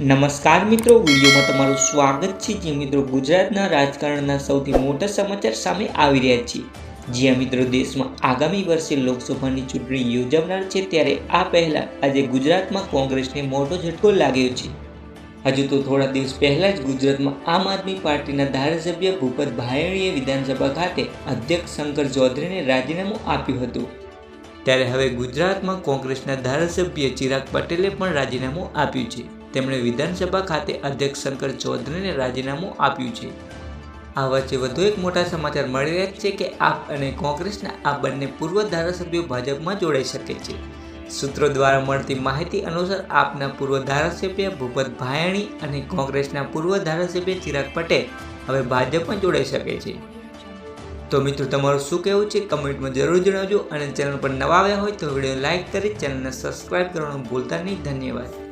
નમસ્કાર મિત્રો, વિડીયોમાં તમારું સ્વાગત છે. જે મિત્રો ગુજરાતના રાજકારણના સૌથી મોટા સમાચાર સામે આવી રહ્યા છે. જ્યાં મિત્રો દેશમાં આગામી વર્ષે લોકસભાની ચૂંટણી યોજાનાર છે, ત્યારે આ પહેલાં આજે ગુજરાતમાં કોંગ્રેસને મોટો ઝટકો લાગ્યો છે. હજુ તો થોડા દિવસ પહેલાં જ ગુજરાતમાં આમ આદમી પાર્ટીના ધારાસભ્ય ભૂપત ભાયણીએ વિધાનસભા ખાતે અધ્યક્ષ શંકર ચૌધરીને રાજીનામું આપ્યું હતું. ત્યારે હવે ગુજરાતમાં કોંગ્રેસના ધારાસભ્ય ચિરાગ પટેલે પણ રાજીનામું આપ્યું છે. તેમણે વિધાનસભા ખાતે અધ્યક્ષ શંકર ચૌધરીને રાજીનામું આપ્યું છે. આ વચ્ચે વધુ એક મોટા સમાચાર મળી રહ્યા છે કે આપ અને કોંગ્રેસના આ બંને પૂર્વ ધારાસભ્યો ભાજપમાં જોડાઈ શકે છે. સૂત્રો દ્વારા મળતી માહિતી અનુસાર આપના પૂર્વ ધારાસભ્ય ભૂપત ભાયાણી અને કોંગ્રેસના પૂર્વ ધારાસભ્ય ચિરાગ પટેલ હવે ભાજપમાં જોડાઈ શકે છે. તો મિત્રો, તમારું શું કહેવું છે? કમેન્ટમાં જરૂર જણાવજો અને ચેનલ પર નવા આવ્યા હોય તો વીડિયો લાઇક કરી ચેનલને સબસ્ક્રાઇબ કરવાનું ભૂલતા નહીં. ધન્યવાદ.